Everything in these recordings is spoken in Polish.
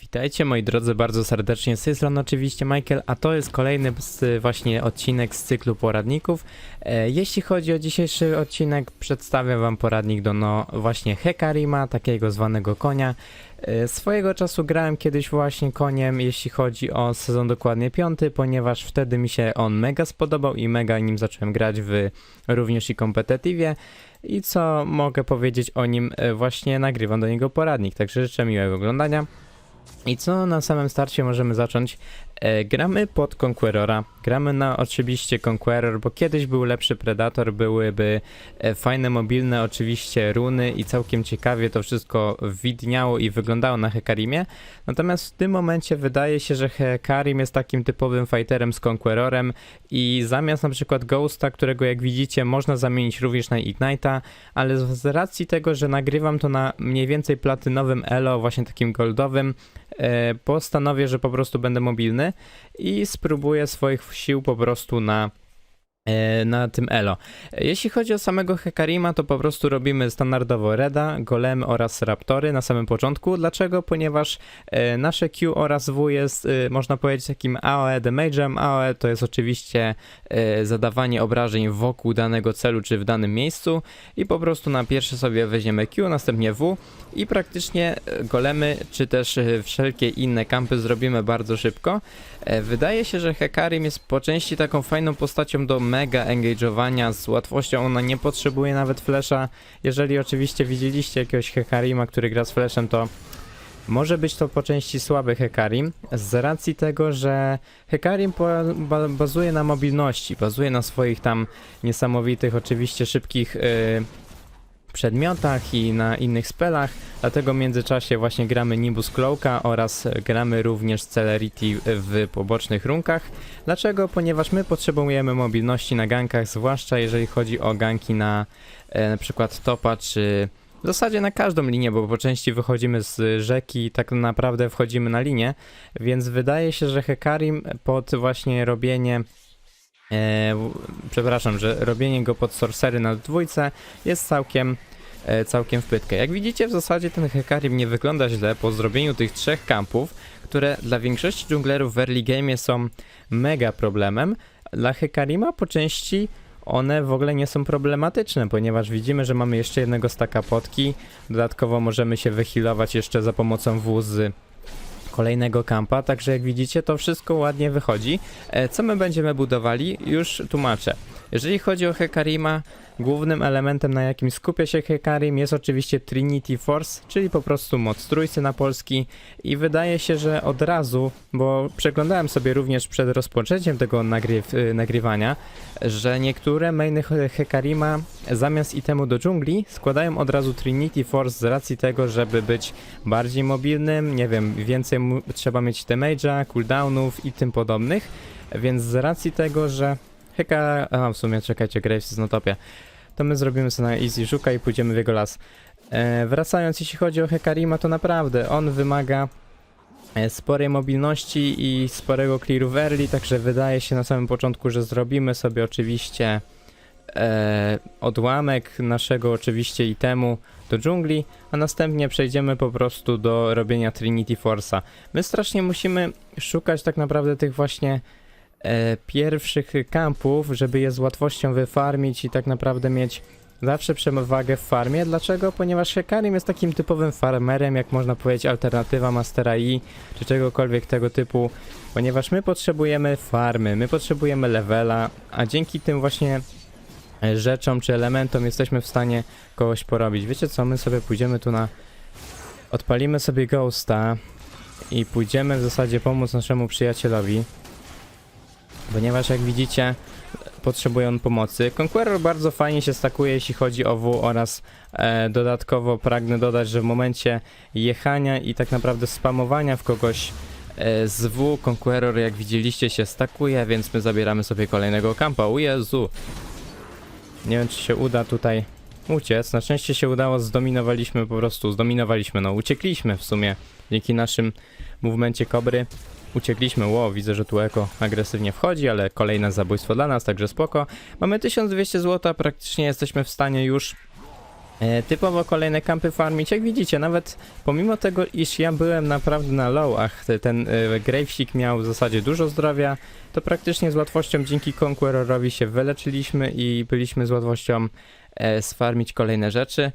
Witajcie moi drodzy bardzo serdecznie, z tej strony oczywiście Michael, a to jest kolejny z, właśnie odcinek z cyklu poradników. E, jeśli chodzi o dzisiejszy odcinek, przedstawię wam poradnik do no właśnie Hekarima, takiego zwanego konia. E, swojego czasu grałem kiedyś właśnie koniem, jeśli chodzi o sezon dokładnie piąty, ponieważ wtedy mi się on mega spodobał i mega nim zacząłem grać w również i kompetitywie. I co mogę powiedzieć o nim, e, właśnie nagrywam do niego poradnik, także życzę miłego oglądania. I co na samym starcie możemy zacząć? E, gramy pod Conquerora. Gramy na oczywiście Conqueror, bo kiedyś był lepszy Predator, byłyby e, fajne mobilne oczywiście runy i całkiem ciekawie to wszystko widniało i wyglądało na Hekarimie. Natomiast w tym momencie wydaje się, że Hekarim jest takim typowym fighterem z Conquerorem i zamiast na przykład Ghosta, którego jak widzicie można zamienić również na Ignite'a, ale z racji tego, że nagrywam to na mniej więcej platynowym elo, właśnie takim goldowym, e, postanowię, że po prostu będę mobilny i spróbuję swoich sił po prostu na na tym elo. E, Jeśli chodzi o samego Hekarima, to po prostu robimy standardowo Reda, Golemy oraz Raptory na samym początku. Dlaczego? Ponieważ e, nasze Q oraz W jest, e, można powiedzieć, takim AOE damage'em. AOE to jest oczywiście e, zadawanie obrażeń wokół danego celu czy w danym miejscu i po prostu na pierwsze sobie weźmiemy Q, następnie W i praktycznie e, golemy czy też e, wszelkie inne kampy zrobimy bardzo szybko. E, Wydaje się, że Hekarim jest po części taką fajną postacią do mega engage'owania z łatwością. Ona nie potrzebuje nawet flasha. Jeżeli oczywiście widzieliście jakiegoś Hekarima, który gra z flashem, to może być to po części słaby Hekarim, z racji tego, że Hekarim bazuje na mobilności, bazuje na swoich tam niesamowitych, oczywiście szybkich y, przedmiotach i na innych spelach, dlatego w międzyczasie właśnie gramy Nimbus Cloaka oraz gramy również Celerity w pobocznych runkach. Dlaczego? Ponieważ my potrzebujemy mobilności na gankach, zwłaszcza jeżeli chodzi o ganki na e, na topa czy w zasadzie na każdą linię, bo po części wychodzimy z rzeki i tak naprawdę wchodzimy na linię, więc wydaje się, że Hekarim pod właśnie robienie e, w- przepraszam, że robienie go pod sorcery na dwójce jest całkiem całkiem w pytkę. Jak widzicie w zasadzie ten Hekarim nie wygląda źle po zrobieniu tych trzech kampów, które dla większości dżunglerów w early game są mega problemem. Dla Hekarima po części one w ogóle nie są problematyczne, ponieważ widzimy, że mamy jeszcze jednego staka potki. Dodatkowo możemy się wyhealować jeszcze za pomocą W z kolejnego kampa, także jak widzicie to wszystko ładnie wychodzi. E, Co my będziemy budowali? Już tłumaczę. Jeżeli chodzi o Hekarima, głównym elementem na jakim skupia się Hekarim jest oczywiście Trinity Force, czyli po prostu moc trójcy na polski. I wydaje się, że od razu, bo przeglądałem sobie również przed rozpoczęciem tego y, nagrywania, że niektóre mainy He- Hekarima zamiast itemu do dżungli składają od razu Trinity Force z racji tego, żeby być bardziej mobilnym, nie wiem, więcej trzeba mieć damage'a, cooldownów i tym podobnych, więc z racji tego, że Heka... A, w sumie czekajcie, Graves jest na topie. To my zrobimy sobie na easy żuka i pójdziemy w jego las. E, wracając, jeśli chodzi o Hekarima, to naprawdę on wymaga e, sporej mobilności i sporego clearu w early, także wydaje się na samym początku, że zrobimy sobie oczywiście e, odłamek naszego oczywiście itemu do dżungli, a następnie przejdziemy po prostu do robienia Trinity Force'a. My strasznie musimy szukać tak naprawdę tych właśnie e, pierwszych kampów, żeby je z łatwością wyfarmić i tak naprawdę mieć zawsze przewagę w farmie. Dlaczego? Ponieważ Hekarim jest takim typowym farmerem, jak można powiedzieć alternatywa Mastera I, czy czegokolwiek tego typu, ponieważ my potrzebujemy farmy, my potrzebujemy levela, a dzięki tym właśnie e, rzeczom czy elementom jesteśmy w stanie kogoś porobić. Wiecie co, my sobie pójdziemy tu na... Odpalimy sobie Ghosta i pójdziemy w zasadzie pomóc naszemu przyjacielowi, ponieważ jak widzicie potrzebuje on pomocy. Conqueror bardzo fajnie się stakuje jeśli chodzi o W oraz e, dodatkowo pragnę dodać, że w momencie jechania i tak naprawdę spamowania w kogoś e, z W Conqueror jak widzieliście się stakuje, więc my zabieramy sobie kolejnego kampa. O Jezu! Nie wiem czy się uda tutaj uciec. Na szczęście się udało, zdominowaliśmy po prostu, zdominowaliśmy, no uciekliśmy w sumie dzięki naszym movemencie kobry. Uciekliśmy, ło, widzę, że tu eko agresywnie wchodzi, ale kolejne zabójstwo dla nas, także spoko. Mamy 1200 zł, praktycznie jesteśmy w stanie już E, typowo kolejne kampy farmić, jak widzicie, nawet pomimo tego, iż ja byłem naprawdę na lowach, te- ten e, Gravesik miał w zasadzie dużo zdrowia, to praktycznie z łatwością dzięki Conquerorowi się wyleczyliśmy i byliśmy z łatwością e, sfarmić kolejne rzeczy.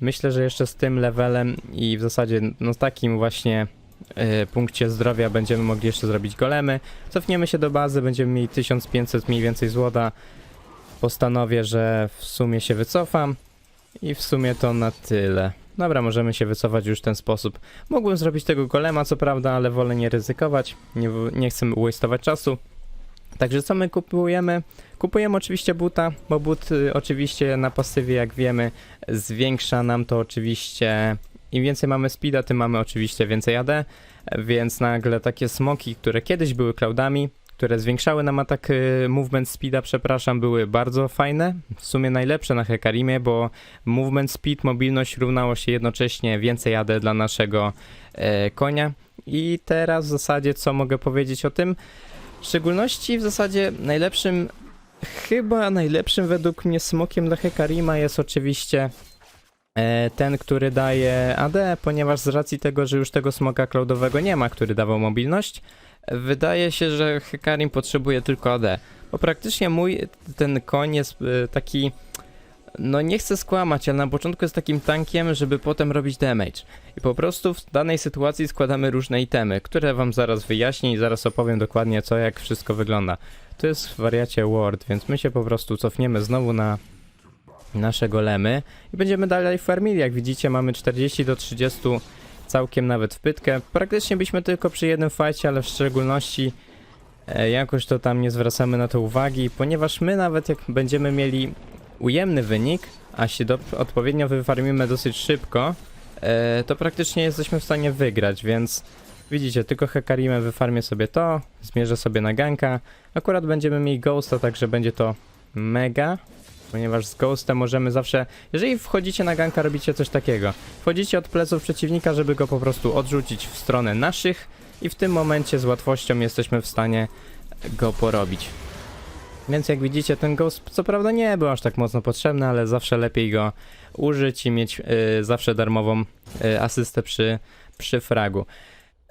Myślę, że jeszcze z tym levelem i w zasadzie no takim właśnie punkcie zdrowia będziemy mogli jeszcze zrobić golemy. Cofniemy się do bazy, będziemy mieli 1500 mniej więcej złota. Postanowię, że w sumie się wycofam i w sumie to na tyle. Dobra, możemy się wycofać już w ten sposób. Mogłem zrobić tego golema, co prawda, ale wolę nie ryzykować. Nie, nie chcę waste'ować czasu. Także co my kupujemy? Kupujemy oczywiście buta, bo but y, oczywiście na pasywie, jak wiemy, zwiększa nam to oczywiście. Im więcej mamy speeda, tym mamy oczywiście więcej AD, więc nagle takie smoki, które kiedyś były cloudami, które zwiększały nam atak y, movement speeda, przepraszam, były bardzo fajne. W sumie najlepsze na Hekarimie, bo movement speed, mobilność równało się jednocześnie więcej AD dla naszego e, konia. I teraz w zasadzie co mogę powiedzieć o tym? W szczególności w zasadzie najlepszym, chyba najlepszym według mnie smokiem dla Hekarima jest oczywiście ten, który daje AD, ponieważ z racji tego, że już tego smoka cloudowego nie ma, który dawał mobilność, wydaje się, że Hekarim potrzebuje tylko AD. Bo praktycznie mój ten koń jest e, taki, no nie chcę skłamać, ale na początku jest takim tankiem, żeby potem robić damage. I po prostu w danej sytuacji składamy różne itemy, które wam zaraz wyjaśnię i zaraz opowiem dokładnie co, jak wszystko wygląda. To jest w wariacie Word, więc my się po prostu cofniemy znowu na nasze golemy i będziemy dalej farmili. Jak widzicie mamy 40 do 30 całkiem nawet w pytkę. Praktycznie byliśmy tylko przy jednym fajcie, ale w szczególności e, jakoś to tam nie zwracamy na to uwagi, ponieważ my nawet jak będziemy mieli ujemny wynik, a się do, odpowiednio wyfarmimy dosyć szybko, e, to praktycznie jesteśmy w stanie wygrać, więc widzicie, tylko Hekarimem wyfarmię sobie to, zmierzę sobie na ganka. Akurat będziemy mieli Ghosta, także będzie to mega, ponieważ z Ghostem możemy zawsze, jeżeli wchodzicie na ganka, robicie coś takiego. Wchodzicie od pleców przeciwnika, żeby go po prostu odrzucić w stronę naszych i w tym momencie z łatwością jesteśmy w stanie go porobić. Więc jak widzicie, ten ghost co prawda nie był aż tak mocno potrzebny, ale zawsze lepiej go użyć i mieć y, zawsze darmową y, asystę przy, przy fragu.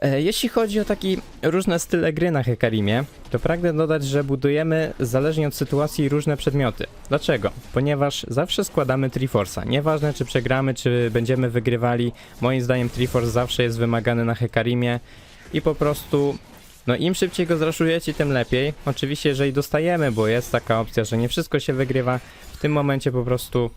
E, Jeśli chodzi o takie różne style gry na Hekarimie, to pragnę dodać, że budujemy zależnie od sytuacji różne przedmioty. Dlaczego? Ponieważ zawsze składamy Triforce'a. Nieważne czy przegramy, czy będziemy wygrywali, moim zdaniem Triforce zawsze jest wymagany na Hekarimie i po prostu no im szybciej go zraszujecie, tym lepiej. Oczywiście, jeżeli dostajemy, bo jest taka opcja, że nie wszystko się wygrywa, w tym momencie po prostu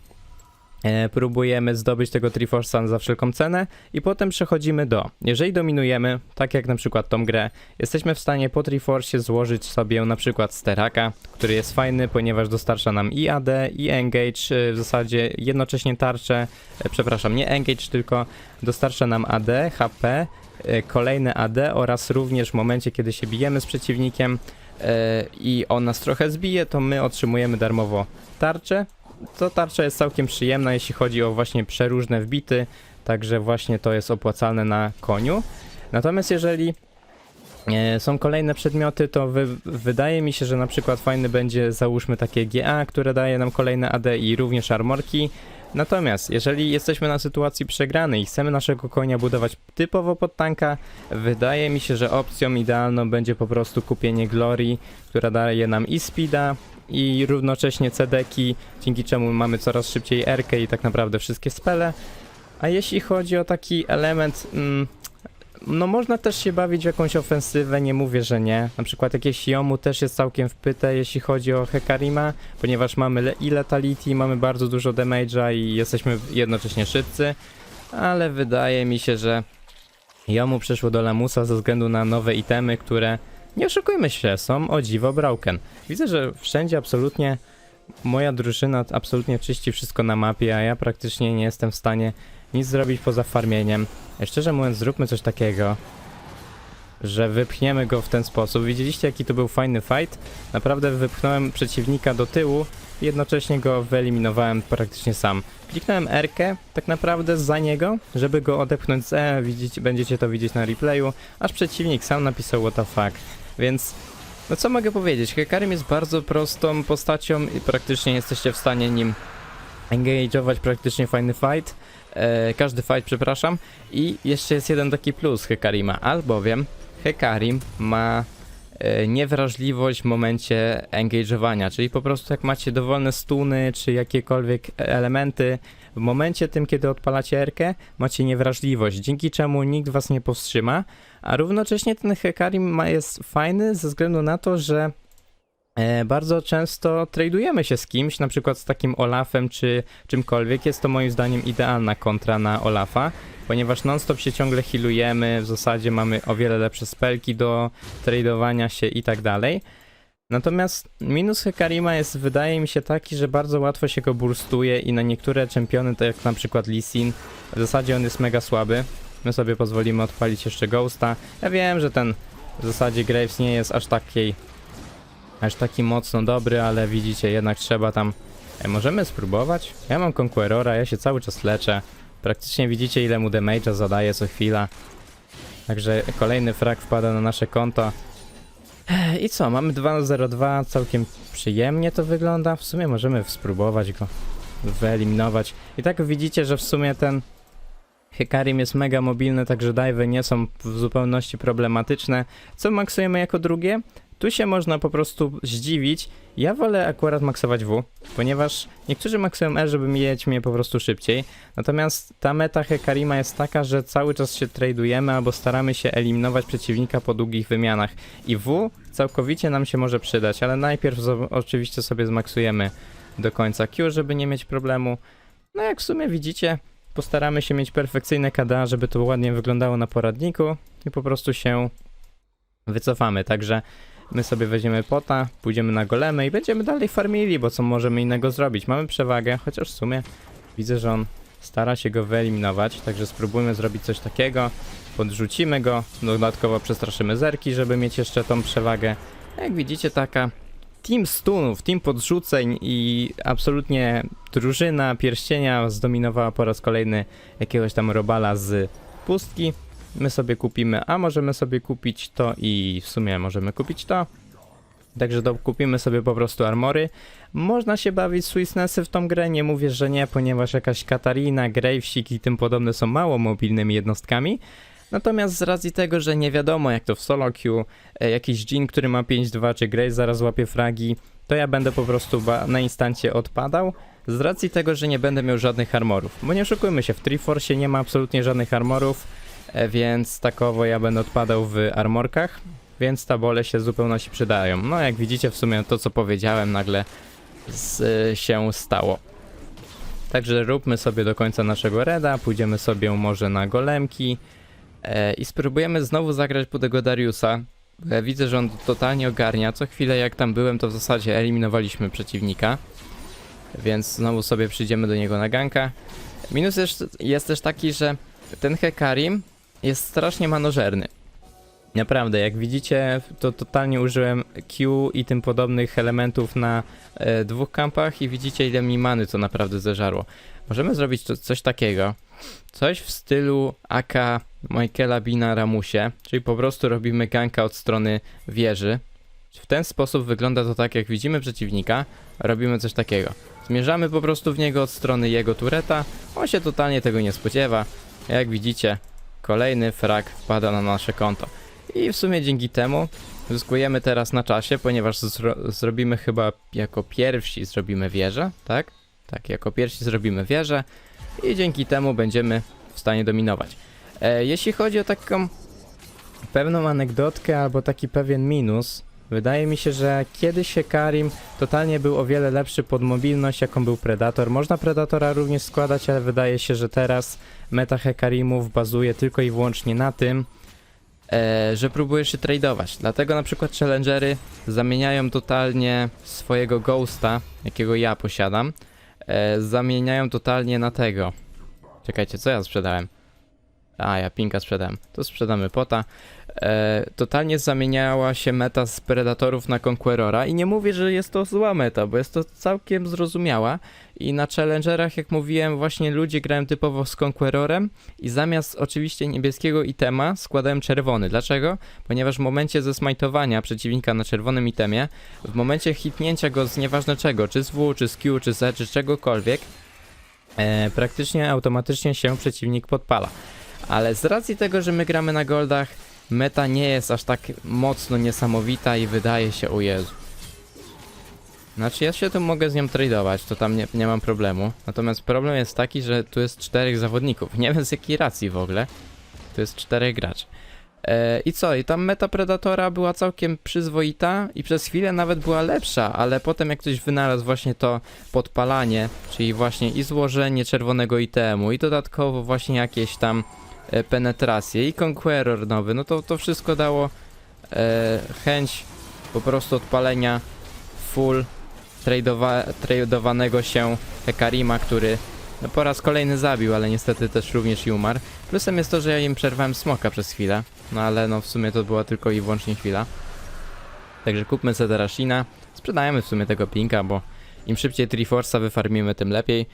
próbujemy zdobyć tego Triforce'a za wszelką cenę i potem przechodzimy do, jeżeli dominujemy, tak jak na przykład tą grę, jesteśmy w stanie po Triforce złożyć sobie na przykład Steraka, który jest fajny, ponieważ dostarcza nam i AD, i Engage, e, w zasadzie jednocześnie tarczę, e, przepraszam, nie Engage, tylko dostarcza nam AD, HP, e, kolejne AD oraz również w momencie, kiedy się bijemy z przeciwnikiem e, i on nas trochę zbije, to my otrzymujemy darmowo tarczę. To tarcza jest całkiem przyjemna, jeśli chodzi o właśnie przeróżne wbity, także właśnie to jest opłacalne na koniu. Natomiast jeżeli e, są kolejne przedmioty, to wy, wydaje mi się, że na przykład fajny będzie załóżmy takie GA, które daje nam kolejne AD i również armorki. Natomiast jeżeli jesteśmy na sytuacji przegranej i chcemy naszego konia budować typowo pod tanka, wydaje mi się, że opcją idealną będzie po prostu kupienie Glory, która daje nam i speeda, i równocześnie cedeki, dzięki czemu mamy coraz szybciej RK i tak naprawdę wszystkie spele. A jeśli chodzi o taki element, mm, no można też się bawić w jakąś ofensywę, nie mówię, że nie. Na przykład jakieś Yomu też jest całkiem wpyte, jeśli chodzi o Hekarima, ponieważ mamy i Letality, mamy bardzo dużo damage'a i jesteśmy jednocześnie szybcy, ale wydaje mi się, że Yomu przeszło do Lamusa ze względu na nowe itemy, które, nie oszukujmy się, są o dziwo broken. Widzę, że wszędzie absolutnie moja drużyna absolutnie czyści wszystko na mapie, a ja praktycznie nie jestem w stanie nic zrobić poza farmieniem. E, Szczerze mówiąc, zróbmy coś takiego, że wypchniemy go w ten sposób. Widzieliście, jaki to był fajny fight? Naprawdę wypchnąłem przeciwnika do tyłu jednocześnie go wyeliminowałem praktycznie sam. Kliknąłem R, tak naprawdę za niego, żeby go odepchnąć z E, będziecie to widzieć na replayu, aż przeciwnik sam napisał what the fuck. Więc no co mogę powiedzieć? Hekarim jest bardzo prostą postacią i praktycznie jesteście w stanie nim engage'ować praktycznie fajny fight. E, każdy fight, przepraszam. I jeszcze jest jeden taki plus Hekarima, albowiem Hekarim ma niewrażliwość w momencie engage'owania, czyli po prostu jak macie dowolne stuny czy jakiekolwiek elementy, w momencie tym, kiedy odpalacie erkę, macie niewrażliwość, dzięki czemu nikt was nie powstrzyma, a równocześnie ten Hekarim jest fajny ze względu na to, że e, bardzo często tradujemy się z kimś, na przykład z takim Olafem czy czymkolwiek. Jest to moim zdaniem idealna kontra na Olafa, ponieważ non-stop się ciągle healujemy, w zasadzie mamy o wiele lepsze spelki do tradowania się i tak dalej. Natomiast minus Hekarima jest, wydaje mi się, taki, że bardzo łatwo się go burstuje i na niektóre czempiony, tak jak na przykład Lee w zasadzie on jest mega słaby. My sobie pozwolimy odpalić jeszcze Ghosta. Ja wiem, że ten w zasadzie Graves nie jest aż takiej aż taki mocno dobry, ale widzicie, jednak trzeba tam... E, możemy spróbować? Ja mam Conquerora, ja się cały czas leczę. Praktycznie widzicie, ile mu damage'a zadaje co chwila. Także kolejny frag wpada na nasze konto. E, I co, mamy 2-0-2, całkiem przyjemnie to wygląda. W sumie możemy spróbować go wyeliminować. I tak widzicie, że w sumie ten Hekarim jest mega mobilny, także dive'y nie są w zupełności problematyczne. Co maksujemy jako drugie? Tu się można po prostu zdziwić. Ja wolę akurat maksować W, ponieważ niektórzy maksują E, żeby mieć mnie po prostu szybciej. Natomiast ta meta Hekarima jest taka, że cały czas się tradujemy albo staramy się eliminować przeciwnika po długich wymianach. I W całkowicie nam się może przydać, ale najpierw oczywiście sobie zmaksujemy do końca Q, żeby nie mieć problemu. No jak w sumie widzicie, postaramy się mieć perfekcyjne KDA, żeby to ładnie wyglądało na poradniku i po prostu się wycofamy. Także my sobie weźmiemy pota, pójdziemy na golemy i będziemy dalej farmili, bo co możemy innego zrobić? Mamy przewagę, chociaż w sumie widzę, że on stara się go wyeliminować, także spróbujmy zrobić coś takiego. Podrzucimy go, dodatkowo przestraszymy zerki, żeby mieć jeszcze tą przewagę. Jak widzicie, taka team stunów, team podrzuceń i absolutnie drużyna pierścienia zdominowała po raz kolejny jakiegoś tam robala z pustki. My sobie kupimy, a możemy sobie kupić to i w sumie możemy kupić to. Także do, kupimy sobie po prostu armory. Można się bawić Swissnessy w tą grę, nie mówię, że nie, ponieważ jakaś Katarina, Gravesik i tym podobne są mało mobilnymi jednostkami. Natomiast z racji tego, że nie wiadomo jak to w solo queue, jakiś Jin, który ma 5-2 czy Grace zaraz łapie fragi, to ja będę po prostu na instancie odpadał. Z racji tego, że nie będę miał żadnych armorów. Bo nie oszukujmy się, w Triforce nie ma absolutnie żadnych armorów, więc takowo ja będę odpadał w armorkach, więc tabole się w zupełności przydają. No jak widzicie w sumie to co powiedziałem nagle z, się stało. Także róbmy sobie do końca naszego reda, pójdziemy sobie może na golemki e, i spróbujemy znowu zagrać po tego Dariusa. Ja widzę, że on totalnie ogarnia. Co chwilę jak tam byłem, to w zasadzie eliminowaliśmy przeciwnika. Więc znowu sobie przyjdziemy do niego na ganka. Minus jest, jest też taki, że ten Hekarim jest strasznie manożerny. Naprawdę, jak widzicie, to totalnie użyłem Q i tym podobnych elementów na e, dwóch kampach i widzicie ile mi many to naprawdę zeżarło. Możemy zrobić to, coś takiego, coś w stylu AK Michaela Bina Ramusie, czyli po prostu robimy ganka od strony wieży. W ten sposób wygląda to tak, jak widzimy przeciwnika, robimy coś takiego. Zmierzamy po prostu w niego od strony jego tureta, on się totalnie tego nie spodziewa. Jak widzicie, kolejny frag wpada na nasze konto. I w sumie dzięki temu zyskujemy teraz na czasie, ponieważ zro zrobimy chyba jako pierwsi zrobimy wieżę, tak? Tak, jako pierwsi zrobimy wieżę i dzięki temu będziemy w stanie dominować. E, jeśli chodzi o taką pewną anegdotkę albo taki pewien minus, wydaje mi się, że kiedyś Karim totalnie był o wiele lepszy pod mobilność, jaką był Predator. Można Predatora również składać, ale wydaje się, że teraz meta Hekarimów bazuje tylko i wyłącznie na tym, e, że próbujesz się tradeować. Dlatego na przykład challengery zamieniają totalnie swojego ghosta, jakiego ja posiadam, e, zamieniają totalnie na tego. Czekajcie, co ja sprzedałem? A, ja pinka sprzedałem. To sprzedamy pota. E, totalnie zamieniała się meta z Predatorów na Conquerora i nie mówię, że jest to zła meta, bo jest to całkiem zrozumiała i na Challengerach, jak mówiłem, właśnie ludzie grają typowo z Conquerorem i zamiast oczywiście niebieskiego itema składałem czerwony. Dlaczego? Ponieważ w momencie zesmajtowania przeciwnika na czerwonym itemie, w momencie hitnięcia go z nieważne czego, czy z W, czy z Q, czy z czy czegokolwiek, e, praktycznie automatycznie się przeciwnik podpala. Ale z racji tego, że my gramy na goldach, meta nie jest aż tak mocno niesamowita i wydaje się, o Jezu. Znaczy ja się tu mogę z nią tradeować, to tam nie, nie mam problemu. Natomiast problem jest taki, że tu jest czterech zawodników. Nie wiem z jakiej racji w ogóle. Tu jest czterech graczy. E, I co? I tam meta Predatora była całkiem przyzwoita i przez chwilę nawet była lepsza, ale potem jak ktoś wynalazł właśnie to podpalanie, czyli właśnie i złożenie czerwonego itemu, i dodatkowo właśnie jakieś tam e, penetracje, i Conqueror nowy, no to to wszystko dało e, chęć po prostu odpalenia full tradeowa tradowanego się Hekarima, który no, po raz kolejny zabił, ale niestety też również i umarł. Plusem jest to, że ja im przerwałem smoka przez chwilę, no ale no w sumie to była tylko i wyłącznie chwila. Także kupmy sobie teraz Shina, sprzedajemy w sumie tego pinka, bo im szybciej Triforce'a wyfarmimy, tym lepiej.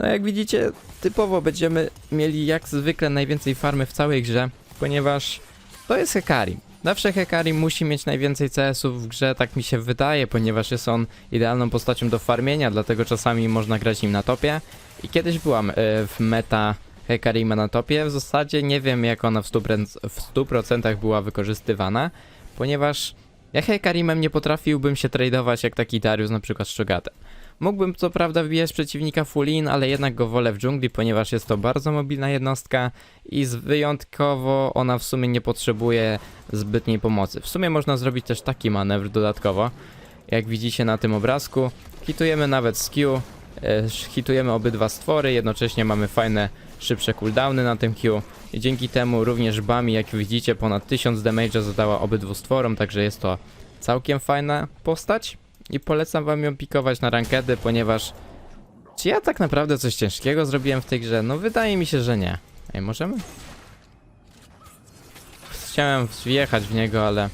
No jak widzicie, typowo będziemy mieli jak zwykle najwięcej farmy w całej grze, ponieważ to jest Hekarim. Zawsze Hekarim musi mieć najwięcej CS-ów w grze, tak mi się wydaje, ponieważ jest on idealną postacią do farmienia, dlatego czasami można grać nim na topie. I kiedyś byłam e, w meta Hekarima na topie, w zasadzie nie wiem jak ona w 100%, w 100% była wykorzystywana, ponieważ ja Hekarimem nie potrafiłbym się tradować jak taki Darius na przykład z Shogatem. Mógłbym co prawda wbijać przeciwnika full in, ale jednak go wolę w dżungli, ponieważ jest to bardzo mobilna jednostka i wyjątkowo ona w sumie nie potrzebuje zbytniej pomocy. W sumie można zrobić też taki manewr dodatkowo. Jak widzicie na tym obrazku, hitujemy nawet Q, e, hitujemy obydwa stwory, jednocześnie mamy fajne, szybsze cooldowny na tym Q dzięki temu również Bami, jak widzicie, ponad 1000 damage'a zadała obydwu stworom, także jest to całkiem fajna postać i polecam wam ją pikować na rankedy, ponieważ czy ja tak naprawdę coś ciężkiego zrobiłem w tej grze? No wydaje mi się, że nie. Ej, możemy? Chciałem wjechać w niego, ale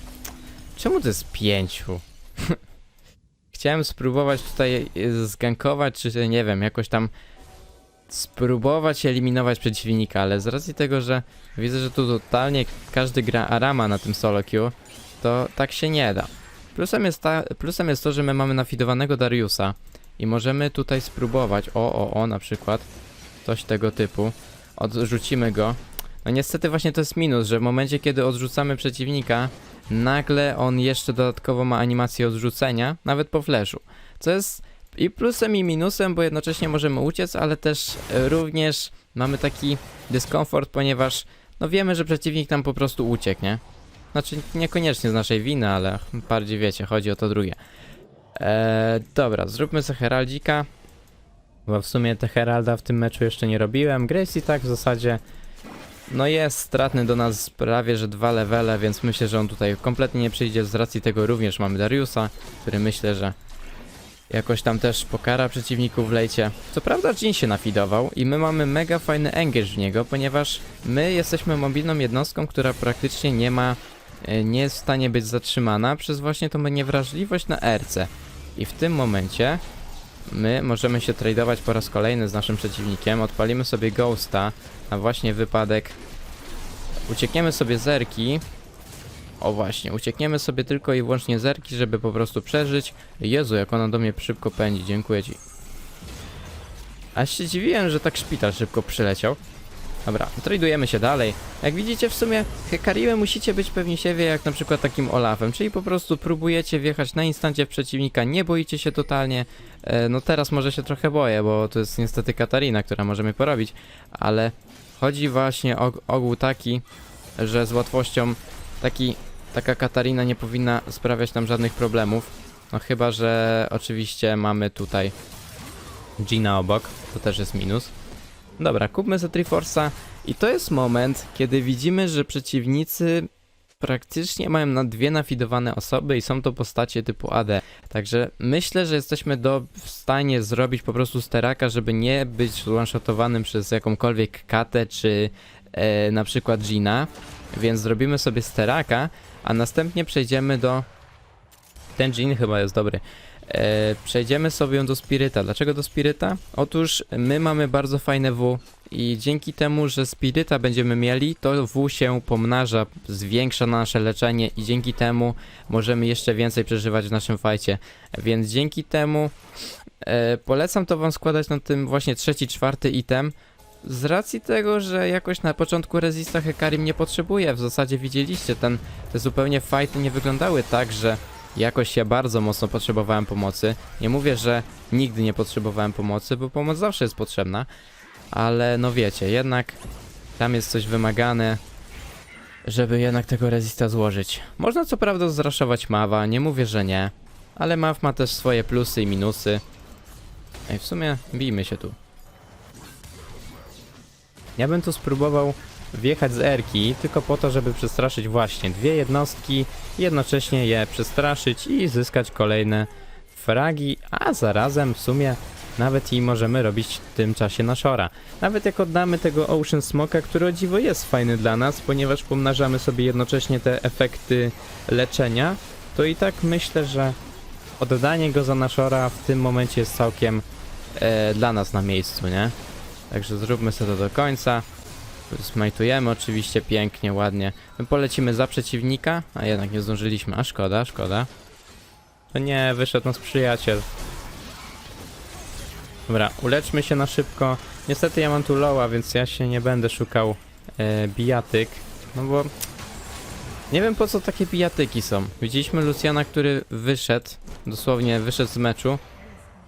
czemu to jest pięciu? Chciałem spróbować tutaj y, zgankować, czy nie wiem, jakoś tam spróbować eliminować przeciwnika, ale z racji tego, że widzę, że tu totalnie każdy gra Arama na tym solo queue, to tak się nie da. Plusem jest, ta, plusem jest to, że my mamy nafidowanego Dariusa i możemy tutaj spróbować, o, o, o, na przykład, coś tego typu, odrzucimy go. No niestety właśnie to jest minus, że w momencie, kiedy odrzucamy przeciwnika, nagle on jeszcze dodatkowo ma animację odrzucenia, nawet po flashu, co jest i plusem i minusem, bo jednocześnie możemy uciec, ale też e, również mamy taki dyskomfort, ponieważ no wiemy, że przeciwnik nam po prostu uciekł, nie? Znaczy niekoniecznie z naszej winy, ale bardziej wiecie, chodzi o to drugie. Eee, dobra, zróbmy sobie Heraldika. Bo w sumie te Heralda w tym meczu jeszcze nie robiłem. Grace i tak w zasadzie no jest stratny do nas prawie, że dwa levele, więc myślę, że on tutaj kompletnie nie przyjdzie. Z racji tego również mamy Dariusa, który myślę, że jakoś tam też pokara przeciwników w lejcie. Co prawda Jin się nafidował i my mamy mega fajny engage w niego, ponieważ my jesteśmy mobilną jednostką, która praktycznie nie ma, nie jest w stanie być zatrzymana przez właśnie tą niewrażliwość na RC. I w tym momencie my możemy się tradować po raz kolejny z naszym przeciwnikiem, odpalimy sobie Ghosta na właśnie wypadek, uciekniemy sobie zerki, o właśnie, uciekniemy sobie tylko i wyłącznie zerki, żeby po prostu przeżyć. Jezu, jak ona do mnie szybko pędzi, dziękuję ci. Aż się dziwiłem, że tak szpital szybko przyleciał. Dobra, tradujemy się dalej. Jak widzicie, w sumie Hekarimem musicie być pewni siebie jak na przykład takim Olafem, czyli po prostu próbujecie wjechać na instancie w przeciwnika, nie boicie się totalnie. E, no teraz może się trochę boję, bo to jest niestety Katarina, która może porobić, ale chodzi właśnie o ogół taki, że z łatwością taki, taka Katarina nie powinna sprawiać nam żadnych problemów. No chyba, że oczywiście mamy tutaj Gina obok, to też jest minus. Dobra, kupmy za Triforce'a i to jest moment, kiedy widzimy, że przeciwnicy praktycznie mają na dwie nafidowane osoby i są to postacie typu AD. Także myślę, że jesteśmy do, w stanie zrobić po prostu steraka, żeby nie być one-shotowanym przez jakąkolwiek katę czy e, na przykład Gina. Więc zrobimy sobie steraka, a następnie przejdziemy do... Ten Jin chyba jest dobry. E, przejdziemy sobie do Spiryta. Dlaczego do Spiryta? Otóż my mamy bardzo fajne W i dzięki temu, że Spiryta będziemy mieli, to W się pomnaża, zwiększa nasze leczenie i dzięki temu możemy jeszcze więcej przeżywać w naszym fajcie. Więc dzięki temu E, polecam to wam składać na tym właśnie trzeci, czwarty item. Z racji tego, że jakoś na początku Resista Hekarim nie potrzebuje. W zasadzie widzieliście, ten, te zupełnie fighty nie wyglądały tak, że jakoś ja bardzo mocno potrzebowałem pomocy. Nie mówię, że nigdy nie potrzebowałem pomocy, bo pomoc zawsze jest potrzebna. Ale no wiecie, jednak tam jest coś wymagane, żeby jednak tego Resista złożyć. Można co prawda zraszować Mawa, nie mówię, że nie. Ale Maw ma też swoje plusy i minusy. Ej, w sumie bijmy się tu. Ja bym tu spróbował wjechać z Erki, tylko po to, żeby przestraszyć właśnie dwie jednostki, jednocześnie je przestraszyć i zyskać kolejne fragi, a zarazem w sumie nawet i możemy robić w tym czasie na Shora. Nawet jak oddamy tego Ocean Smoka, który o dziwo jest fajny dla nas, ponieważ pomnażamy sobie jednocześnie te efekty leczenia, to i tak myślę, że oddanie go za Nashora w tym momencie jest całkiem e, dla nas na miejscu, nie? Także zróbmy sobie to do końca. Smajtujemy oczywiście pięknie, ładnie. My polecimy za przeciwnika, a jednak nie zdążyliśmy. A szkoda, szkoda. To nie, wyszedł nas przyjaciel. Dobra, uleczmy się na szybko. Niestety ja mam tu loła, więc ja się nie będę szukał e, bijatyk. No bo... Nie wiem po co takie bijatyki są. Widzieliśmy Luciana, który wyszedł, dosłownie wyszedł z meczu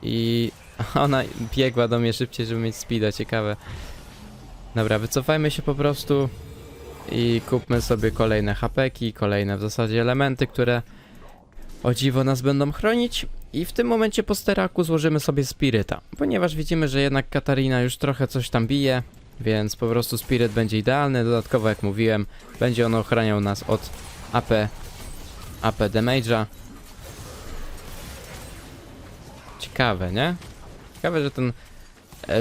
i ona biegła do mnie szybciej, żeby mieć speeda, ciekawe. Dobra, wycofajmy się po prostu i kupmy sobie kolejne hapeki, kolejne w zasadzie elementy, które o dziwo nas będą chronić. I w tym momencie po steraku złożymy sobie spiryta, ponieważ widzimy, że jednak Katarina już trochę coś tam bije, więc po prostu spiryt będzie idealny. Dodatkowo, jak mówiłem, będzie on ochraniał nas od AP, AP damage'a. Ciekawe, nie? Ciekawe, że ten,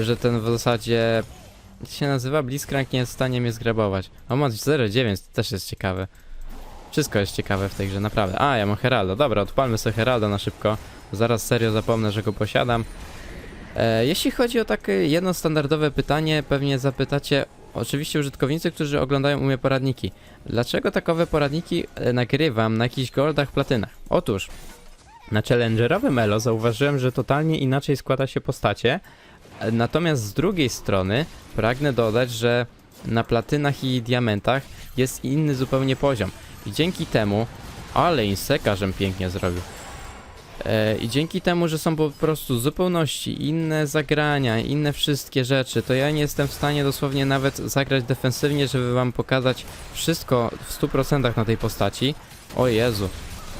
że ten w zasadzie się nazywa Blitzcrank nie jest w stanie mnie zgrabować. O, ma 0,9, to też jest ciekawe. Wszystko jest ciekawe w tej grze, naprawdę. A, ja mam Heralda. Dobra, odpalmy sobie Heralda na szybko. Zaraz serio zapomnę, że go posiadam. E, jeśli chodzi o takie jedno standardowe pytanie, pewnie zapytacie oczywiście użytkownicy, którzy oglądają u mnie poradniki. Dlaczego takowe poradniki e, nagrywam na jakichś goldach, platynach? Otóż, na challengerowym elo zauważyłem, że totalnie inaczej składa się postacie, natomiast z drugiej strony pragnę dodać, że na platynach i diamentach jest inny zupełnie poziom. I dzięki temu, ale inseka, żem pięknie zrobił. E, I dzięki temu, że są po prostu zupełności inne zagrania, inne wszystkie rzeczy, to ja nie jestem w stanie dosłownie nawet zagrać defensywnie, żeby wam pokazać wszystko w 100% na tej postaci. O Jezu,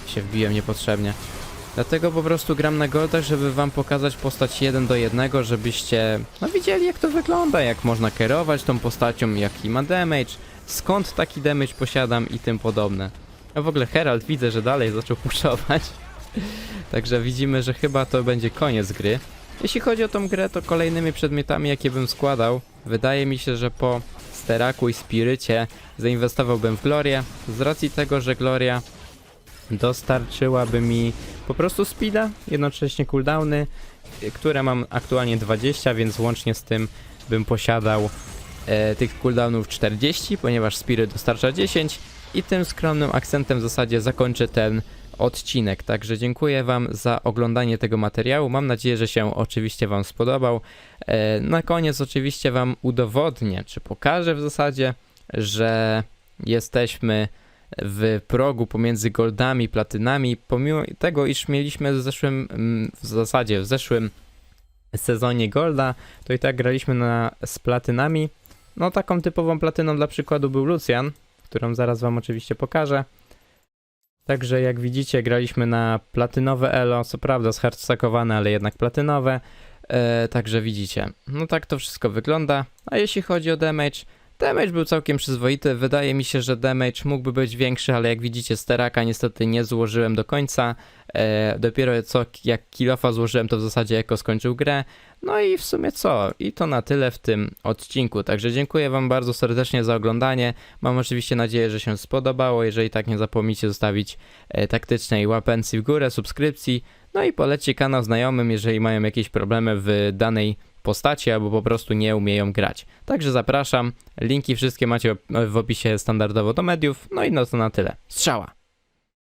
się wbiłem niepotrzebnie. Dlatego po prostu gram na goldach, żeby wam pokazać postać 1 do 1, żebyście no widzieli jak to wygląda, jak można kierować tą postacią, jaki ma damage, skąd taki damage posiadam i tym podobne. A w ogóle Herald widzę, że dalej zaczął puszować. Także widzimy, że chyba to będzie koniec gry. Jeśli chodzi o tą grę, to kolejnymi przedmiotami, jakie bym składał, wydaje mi się, że po Steraku i Spirycie zainwestowałbym w Glorię, z racji tego, że Gloria dostarczyłaby mi po prostu speeda, jednocześnie cooldowny, które mam aktualnie 20, więc łącznie z tym bym posiadał e, tych cooldownów 40, ponieważ Spirit dostarcza 10 i tym skromnym akcentem w zasadzie zakończę ten odcinek. Także dziękuję Wam za oglądanie tego materiału. Mam nadzieję, że się oczywiście Wam spodobał. E, na koniec oczywiście Wam udowodnię, czy pokażę w zasadzie, że jesteśmy w progu pomiędzy goldami platynami, pomimo tego, iż mieliśmy w zeszłym, mm, w zasadzie w zeszłym sezonie golda, to i tak graliśmy na, z platynami. No taką typową platyną dla przykładu był Lucian, którą zaraz wam oczywiście pokażę. Także jak widzicie graliśmy na platynowe elo, co prawda zhardstackowane, ale jednak platynowe. E, także widzicie, no tak to wszystko wygląda. A jeśli chodzi o damage, damage był całkiem przyzwoity. Wydaje mi się, że damage mógłby być większy, ale jak widzicie steraka niestety nie złożyłem do końca. E, dopiero co jak kilofa złożyłem, to w zasadzie Eko skończył grę. No i w sumie co? I to na tyle w tym odcinku. Także dziękuję Wam bardzo serdecznie za oglądanie. Mam oczywiście nadzieję, że się spodobało. Jeżeli tak, nie zapomnijcie zostawić e, taktycznej łapencji w górę, subskrypcji. No i polećcie kanał znajomym, jeżeli mają jakieś problemy w danej postaci albo po prostu nie umieją grać. Także zapraszam. Linki wszystkie macie w opisie standardowo do mediów. No i no to na tyle. Strzała!